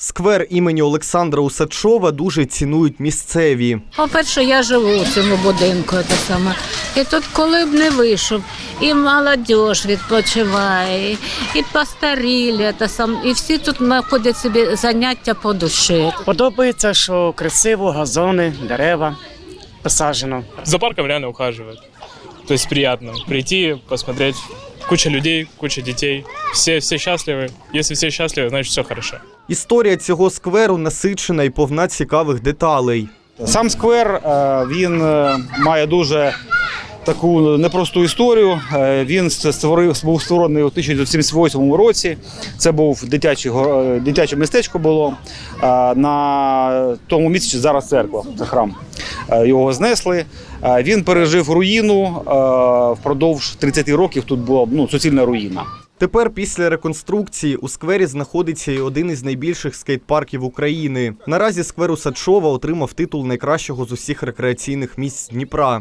Сквер імені Олександра Усачова дуже цінують місцеві. По-перше, я живу у цьому будинку, те саме. І тут, коли б не вийшов, і молодь відпочиває, і постарілі, те саме, і всі тут знаходять собі заняття по душі. Подобається, що красиво, газони, дерева посаджено. За парком реально ухаживают. То есть приятно прийти, посмотреть. Куча людей, куча детей. Все, все счастливы. Если все счастливы, значит все хорошо. Історія цього скверу насичена і повна цікавих деталей. Сам сквер е, він е, має дуже таку непросту історію. Е, Він створив був створений у 1978 році. Це був дитячий дитяче містечко було на тому місці зараз церква, це храм. Е, Його знесли. Е, Він пережив руїну е, впродовж 30 років. Тут була ну, суцільна руїна. Тепер після реконструкції у сквері знаходиться і один із найбільших скейт-парків України. Наразі сквер Усачова отримав титул найкращого з усіх рекреаційних місць Дніпра.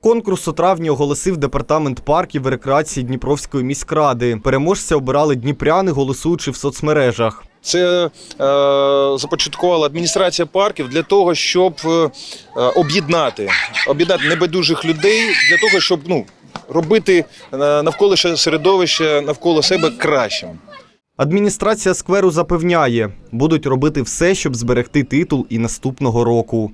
Конкурс у травні оголосив департамент парків і рекреації Дніпровської міськради. Переможця обирали дніпряни, голосуючи в соцмережах. Це е, започаткувала адміністрація парків для того, щоб е, об'єднати об'єднати небайдужих людей для того, щоб ну робити е, навколишнє середовище навколо себе кращим. Адміністрація скверу запевняє, будуть робити все, щоб зберегти титул і наступного року.